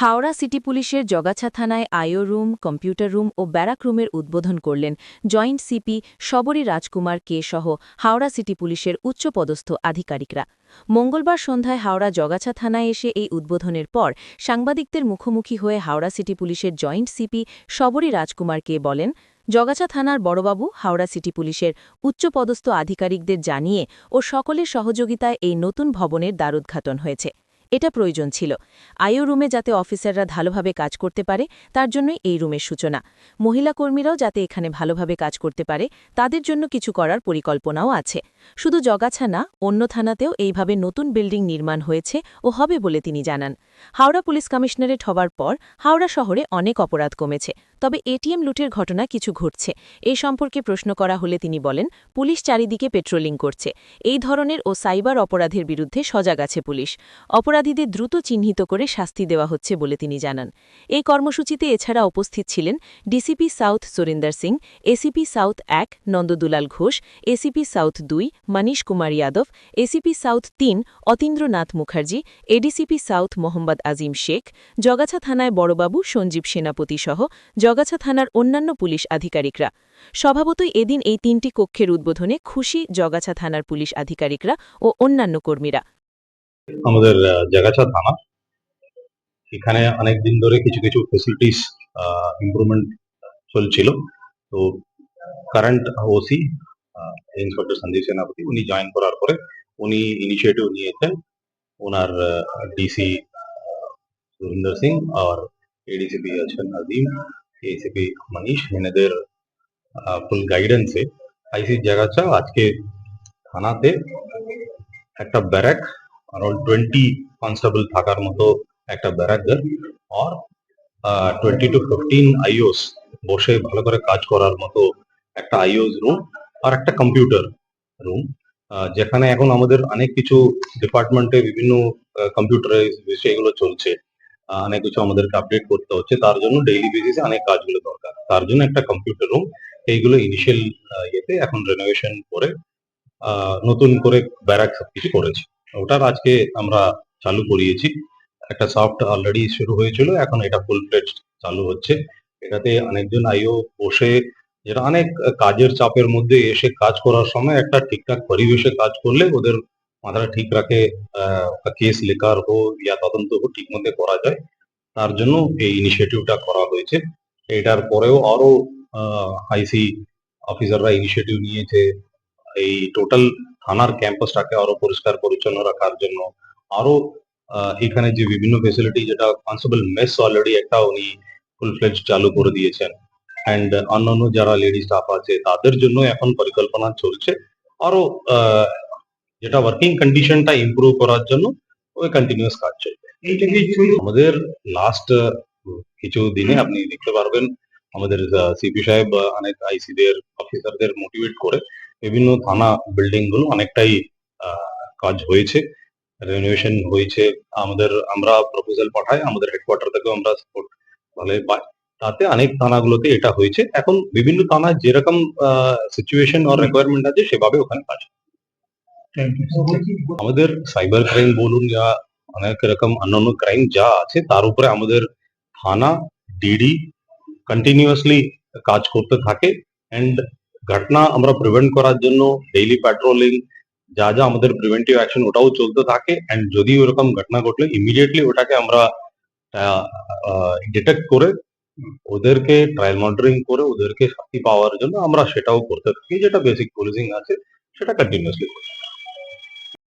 Howrah city পুলিশের জগাছা থানায় IO room, computer room ও ব্যারাক রুমের উদ্বোধন করলেন জয়েন্ট সিপি শবরী রাজকুমার কে সহ হাওড়া সিটি পুলিশের উচ্চপদস্থ আধিকারিকরা। মঙ্গলবার সন্ধ্যায় হাওড়া জগাছা থানায় এসে এই উদ্বোধনের পর সাংবাদিকদের মুখোমুখি হয়ে হাওড়া সিটি পুলিশের জয়েন্ট সিপি শবরী রাজকুমার কে বলেন, জগাছা থানার বড়বাবু হাওড়া সিটি পুলিশের উচ্চপদস্থ আধিকারিকদের জানিয়ে ও সকলের সহযোগিতায় এই নতুন ভবনের দ্বারোদ্ঘাটন হয়েছে। এটা প্রয়োজন ছিল। আইও রুমে যাতে অফিসাররা ভালোভাবে কাজ করতে পারে, তার জন্যই এই রুমের সূচনা। মহিলা কর্মীরাও যাতে এখানে ভালোভাবে কাজ করতে পারে, তাদের জন্য কিছু করার পরিকল্পনাও আছে। শুধু জগাছা না অন্য থানাতেও এইভাবে নতুন বিল্ডিং নির্মাণ হয়েছে ও হবে বলে তিনি জানান। হাওড়া পুলিশ কমিশনারেট হওয়ার পর হাওড়া শহরে অনেক অপরাধ কমেছে, তবে এটিএম লুটের ঘটনা কিছু ঘটছে। এই সম্পর্কে প্রশ্ন করা হলে তিনি বলেন, পুলিশ চারিদিকে পেট্রোলিং করছে। এই ধরনের ও সাইবার অপরাধের বিরুদ্ধে সজাগ আছে পুলিশ। অপরাধীদের দ্রুত চিহ্নিত করে শাস্তি দেওয়া হচ্ছে বলে তিনি জানান। এই কর্মসূচিতে এছাড়া উপস্থিত ছিলেন DCP south Surinder Singh, ACP south এক নন্দদুলাল ঘোষ, এসিপি সাউথ দুই মনীষ কুমার যাদব এসিপি সাউথ তিন অতীন্দ্রনাথ মুখার্জি এডিসিপি সাউথ মোহাম্মদ আজিম শেখ, জগাছা থানায় বড়বাবু সঞ্জীব সেনাপতি সহ জগাছা থানার অন্যান্য পুলিশ আধিকারিকরা। স্বভাবতই এদিন এই তিনটি কক্ষের উদ্বোধনে খুশি জগাছা থানার পুলিশ আধিকারিকরা ও অন্যান্য কর্মীরা। আমাদের থানা, এখানে ধরে কিছু কিছু ফেসিলিটিস চলছিল। তো কারেন্ট ওসি ইন্সপেক্টর সন্দীপ সেনাপতি উনি জয়েন করার পরে উনি ইনিশিয়েটিভ নিয়েছেন ওনার ডিসি সুরিন্দর সিং আর এডিসিপি আছেন আজিম এসিপি মনীষ এনাদের ফুল গাইডেন্সে আইসি জাগাচা আজকে থানাতে একটা ব্যারাক অ্যারাউন্ড টোয়েন্টি কনস্টেবল থাকার মতো একটা ব্যারাক আর টোয়েন্টি টু ফিফটিন আইওস বসে ভালো করে কাজ করার মতো একটা আইওস রুম আর একটা কম্পিউটার রুম যেখানে এখন আমাদের অনেক কিছু ডিপার্টমেন্টে বিভিন্ন কম্পিউটারাইজ বিষয়গুলো চলছে। অনেক কিছু আমাদেরকে আপডেট করতে হচ্ছে। তার জন্য ডেইলি বেসিসে অনেক কাজগুলো দরকার। তার জন্য একটা কম্পিউটার রুম এইগুলো ইনিশিয়াল ইয়েতে এখন রেনোভেশন করে নতুন করে ব্যারাক সবকিছু করেছে। ওটার আজকে আমরা চালু করিয়েছি। একটা সফট অলরেডি শুরু হয়েছিল, এখন এটা ফুল ফ্লেজ চালু হচ্ছে। এটাতে অনেকজন আইও বসে যেটা অনেক কাজের চাপের মধ্যে এসে কাজ করার সময় একটা ঠিকঠাক পরিবেশে কাজ করলে ওদের মাথাটা ঠিক রাখে কেস লেখার হোক ইয়া তদন্ত হোক ঠিক মধ্যে করা যায়। তার জন্য এই ইনিশিয়েটিভটা করা হয়েছে। এটার পরেও আরও আইসি অফিসাররা ইনিশিয়েটিভ নিয়েছে। এই টোটাল থানার ক্যাম্পাসটাকে আরও পরিষ্কার পরিচ্ছন্ন রাখার জন্য। আরও এখানে যে বিভিন্ন ফেসিলিটি যেটা কনস্টেবল মেস অলরেডি একটা উনি ফুল ফ্লেজ চালু করে দিয়েছেন। অ্যান্ড অন্যান্য যারা লেডি স্টাফ আছে তাদের জন্য এখন পরিকল্পনা চলছে। আরও যেটা ওয়ার্কিং কন্ডিশনটা ইমপ্রুভ করার জন্য ওই কন্টিনিউয়াস কাজ চলবে। আমাদের লাস্ট কিছু দিনে আপনি দেখতে পারবেন আমাদের সিপি সাহেব অনেক আইসিদের অফিসারদের মোটিভেট করে বিভিন্ন থানা বিল্ডিংগুলো অনেকটাই আহ, কাজ হয়েছে রেনোভেশন হয়েছে। আমাদের আমরা প্রপোজাল পাঠাই আমাদের হেডকোয়ার্টার থেকেও আমরা সাপোর্ট ভালো পাই। তাতে অনেক থানাগুলোতে এটা হয়েছে। এখন বিভিন্ন থানায় যেরকম সিচুয়েশন আর রিকোয়ারমেন্ট আছে সেভাবে ওখানে কাজ আমাদের সাইবার ক্রাইম বলুন যা অনেক রকম অন্যান্য ক্রাইম যা আছে তার উপরে আমাদের থানা ডিডি কন্টিনিউয়াসলি কাজ করতে থাকে। এন্ড ঘটনা আমরা প্রিভেন্ট করার জন্য ডেইলি প্যাট্রোলিং যা যা আমাদের প্রিভেন্টিভ অ্যাকশন ওটাও চলতে থাকে। এন্ড যদি ওরকম ঘটনা ঘটলে ইমিডিয়েটলি ওটাকে আমরা ডিটেক্ট করে ওদেরকে ট্রায়াল মনিটরিং করে ওদেরকে শাস্তি পাওয়ার জন্য আমরা সেটাও করতে থাকি, যেটা বেসিক পুলিশিং আছে, সেটা কন্টিনিউসলি কন্টিনিউয়াসলি